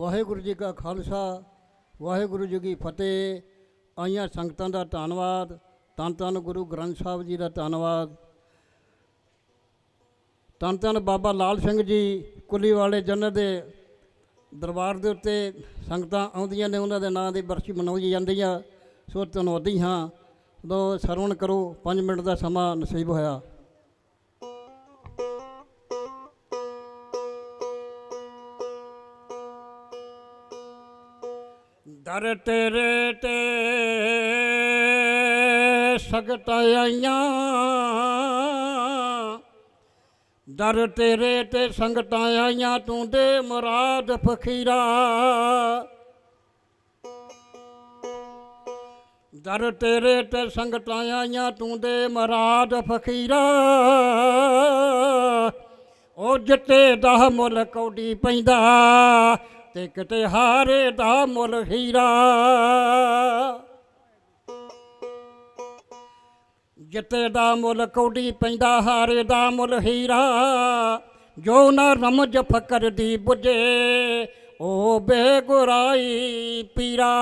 ਵਾਹਿਗੁਰੂ ਜੀ ਕਾ ਖਾਲਸਾ, ਵਾਹਿਗੁਰੂ ਜੀ ਕੀ ਫਤਿਹ। ਆਈਆਂ ਸੰਗਤਾਂ ਦਾ ਧੰਨਵਾਦ ਧੰਨ ਧੰਨ ਗੁਰੂ ਗ੍ਰੰਥ ਸਾਹਿਬ ਜੀ ਦਾ ਧੰਨਵਾਦ। ਧੰਨ ਧੰਨ ਬਾਬਾ ਲਾਲ ਸਿੰਘ ਜੀ ਕੁੱਲੀ ਵਾਲੇ ਜੰਨਤ ਦੇ ਦਰਬਾਰ ਦੇ ਉੱਤੇ ਸੰਗਤਾਂ ਆਉਂਦੀਆਂ ਨੇ, ਉਹਨਾਂ ਦੇ ਨਾਂ ਦੀ ਬਰਸੀ ਮਨਾਈ ਜਾਂਦੀ ਆ ਸੋ ਧੰਨਵਾਦੀ ਹਾਂ। ਦੋ ਸਰਵਣ ਕਰੋ 5 ਮਿੰਟ ਦਾ ਸਮਾਂ ਨਸੀਬ ਹੋਇਆ। ਦਰ ਤੇਰੇ ਤੇ ਸਗਤ ਆਈਆਂ। ਦਰ ਤੇਰੇ ਤੇ ਸੰਗਤਾਂ ਆਈਆਂ, ਤੂੰ ਦੇ ਮੁਰਾਦ ਫਕੀਰਾ ਦਰ ਤੇਰੇ ਤੇ ਸੰਗਤਾਂ ਆਈਆਂ, ਤੂੰ ਦੇ ਮੁਰਾਦ ਫਕੀਰਾ ਉਹ ਜਿੱਤੇ ਦਾ ਮੁੱਲ ਕੌਡੀ ਪੈਂਦਾ ਤੇ ਕਿਤੇ ਹਾਰੇ ਦਾ ਮੁੱਲ ਹੀਰਾ। ਜਿੱਤੇ ਦਾ ਮੁੱਲ ਕੌਡੀ ਪੈਂਦਾ, ਹਾਰੇ ਦਾ ਮੁੱਲ ਹੀਰਾ। ਜੋ ਨਾ ਰਮਜ ਫਕਰ ਦੀ ਬੁਝੇ, ਉਹ ਬੇਗੁਰਾਈ ਪੀਰਾ।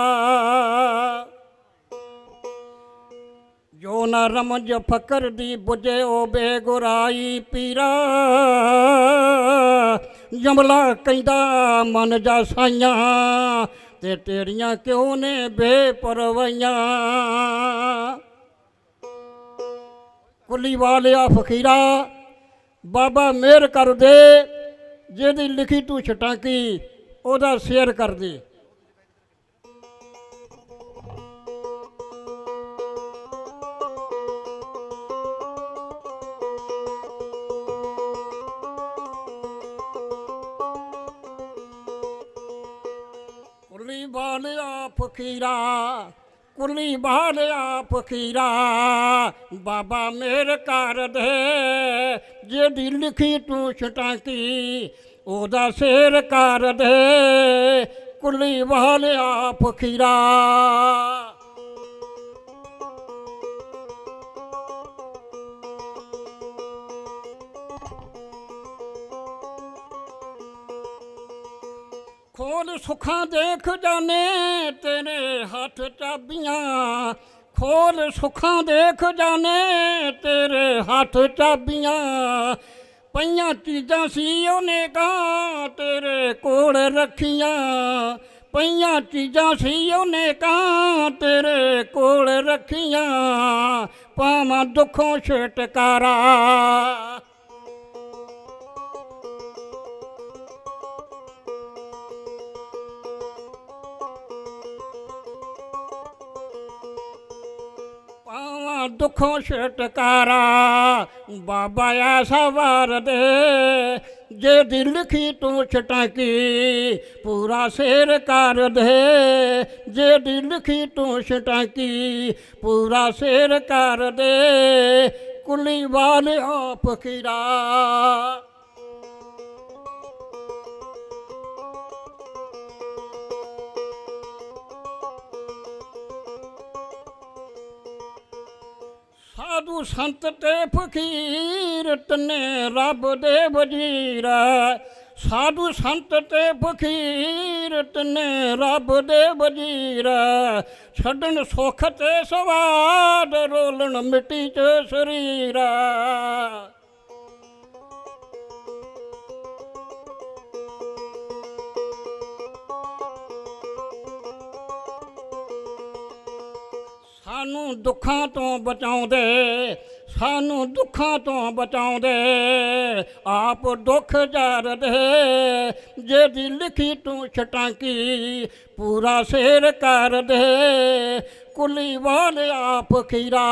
ਜੋ ਨਾ ਰਮਜ ਫਕਰ ਦੀ ਬੁਝੇ, ਉਹ ਬੇਗੁਰਾਈ ਪੀਰਾ। ਜਮਲਾ ਕਹਿੰਦਾ, ਮਨ ਜਾ ਸਾਈਆਂ ਤੇ ਤੇਰੀਆਂ ਕਿਉਂ ਨੇ ਬੇਪਰਵਾਈਆਂ ਕੁੱਲੀ ਵਾਲਿਆ ਫਕੀਰਾ, ਬਾਬਾ ਮਿਹਰ ਕਰ ਦੇ, ਜਿਹਦੀ ਲਿਖੀ ਤੂੰ ਛਟਾਂਕੀ, ਉਹਦਾ ਸ਼ੇਅਰ ਕਰ ਦੇ। ਕੁੱਲੀ ਵਾਲਿਆ ਫਕੀਰਾ ਕੁੱਲੀ ਬਾਲਿਆ ਫਕੀਰਾ ਬਾਬਾ ਮੇਰ ਕਰ ਦੇ ਜਿਹਦੀ ਲਿਖੀ ਤੂੰ ਛਟਾਕੀ ਉਹਦਾ ਸਿਰ ਕਰ ਦੇ। ਕੁੱਲੀ ਵਾਲਿਆ ਫਕੀਰਾ ਖੋਲ ਸੁਖਾਂ ਦੇਖ ਜਾਣੇ ਤੇਰੇ ਹੱਥ ਚਾਬੀਆਂ। ਖੋਲ ਸੁਖਾਂ ਦੇਖ ਜਾਣੇ ਤੇਰੇ ਹੱਥ ਚਾਬੀਆਂ। ਪਈਆਂ ਚੀਜ਼ਾਂ ਸੀ ਉਹਨੇ ਕਾਂ ਤੇਰੇ ਕੋਲ ਰੱਖੀਆਂ। ਪਈਆਂ ਚੀਜ਼ਾਂ ਸੀ ਉਹਨੇ ਕਾਂ ਤੇਰੇ ਕੋਲ ਰੱਖੀਆਂ। ਪਾਵਾਂ ਦੁੱਖੋਂ ਛਟਕਾਰਾ। ਦੁੱਖੋਂ ਛਟਕਾਰਾ ਬਾਬਾ ਐਸਾ ਵਾਰ ਦੇ। ਜੇ ਦੀ ਲਿਖੀ ਤੂੰ ਛਟਾਕੀ, ਪੂਰਾ ਸ਼ੇਰ ਕਰ ਦੇ। ਜੇ ਦੀ ਲਿਖੀ ਤੂੰ ਛਟਾਕੀ, ਪੂਰਾ ਸਿਰ ਕਰ ਦੇ। ਕੁੱਲੀ ਵਾਲਿਆ ਫਕੀਰਾ ਸਾਧੂ ਸੰਤ ਤੇ ਫਕੀਰ ਤਨੇ ਰੱਬ ਦੇ ਵਜ਼ੀਰਾ ਸਾਧੂ ਸੰਤ ਤੇ ਫਕੀਰ ਤਨੇ ਰੱਬ ਦੇ ਵਜ਼ੀਰਾ ਛੱਡਣ ਸੁਖ ਤੇ ਸਵਾਦ ਰੋਲਣ ਮਿੱਟੀ ਚ ਸਰੀਰਾ ਸਾਨੂੰ ਦੁੱਖਾਂ ਤੋਂ ਬਚਾਉਂਦੇ, ਸਾਨੂੰ ਦੁੱਖਾਂ ਤੋਂ ਬਚਾਉਂਦੇ। ਆਪ ਦੁੱਖ ਜਰਦੇ ਜਿਹਦੀ ਲਿਖੀ ਤੂੰ ਛਟਾਂਕੀ ਪੂਰਾ ਸਿਰ ਕਰ ਦੇ ਕੁੱਲੀ ਆਪ ਖੀਰਾ।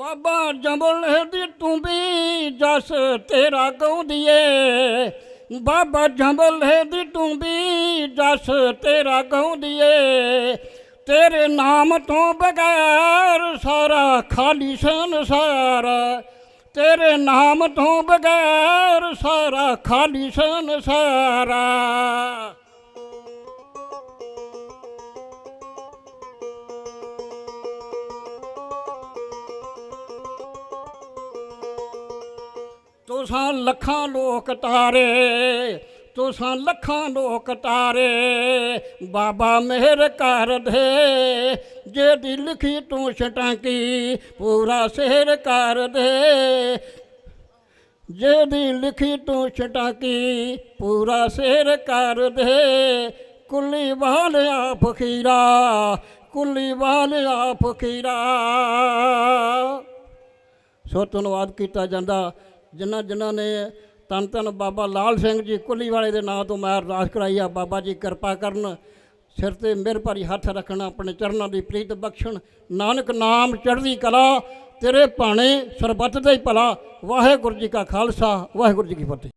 ਬਾਬਾ ਜੰਬਲ ਦੀ ਤੂੰ ਵੀ ਜਸ ਤੇਰਾ ਗਾਉਂਦੀਏ। ਬਾਬਾ ਜੰਬਲ ਦੀ ਤੂੰ ਵੀ ਜਸ ਤੇਰਾ ਗਾਉਂਦੀਏ। ਤੇਰੇ ਨਾਮ ਤੋਂ ਬਗੈਰ ਸਾਰਾ ਖਾਲੀ ਸੰਸਾਰ ਤੇਰੇ ਨਾਮ ਤੋਂ ਬਗੈਰ ਸਾਰਾ ਖਾਲੀ ਸੰਸਾਰ ਤੁਸਾਂ ਲੱਖਾਂ ਲੋਕ ਤਾਰੇ, ਤੁਸਾਂ ਲੱਖਾਂ ਲੋਕ ਤਾਰੇ, ਬਾਬਾ ਮਿਹਰ ਕਰ ਦੇ। ਜੇ ਦੀ ਲਿਖੀ ਤੂੰ ਛਟਾਂਕੀ ਪੂਰਾ ਸਿਰ ਕਰ ਦੇ। ਜਿਹਦੀ ਲਿਖੀ ਤੂੰ ਛਟਾਕੀ ਪੂਰਾ ਸਿਰ ਕਰ ਦੇ। ਕੁੱਲੀ ਵਾਲਿਆ ਫਕੀਰਾ, ਕੁੱਲੀ ਵਾਲਿਆ ਫਕੀਰਾ। ਸੋ ਧੰਨਵਾਦ ਕੀਤਾ ਜਾਂਦਾ। ਜਿਨ੍ਹਾਂ ਜਿਨ੍ਹਾਂ ਨੇ ਤਨ ਤਨ ਬਾਬਾ ਲਾਲ ਸਿੰਘ ਜੀ ਕੁੱਲੀ ਵਾਲੇ ਦੇ ਨਾਂ ਤੋਂ ਮੈਂ ਅਰਦਾਸ ਕਰਾਈ ਆ, ਬਾਬਾ ਜੀ ਕਿਰਪਾ ਕਰਨ, ਸਿਰ ਤੇ ਮਿਹਰ ਭਰੀ ਹੱਥ ਰੱਖਣਾ, ਆਪਣੇ ਚਰਨਾਂ ਦੀ ਪ੍ਰੀਤ ਬਖਸ਼ਣ। ਨਾਨਕ ਨਾਮ ਚੜ੍ਹਦੀ ਕਲਾ, ਤੇਰੇ ਭਾਣੇ ਸਰਬੱਤ ਦਾ ਹੀ ਭਲਾ। ਵਾਹਿਗੁਰੂ ਜੀ ਕਾ ਖਾਲਸਾ, ਵਾਹਿਗੁਰੂ ਜੀ ਕੀ ਫਤਿਹ।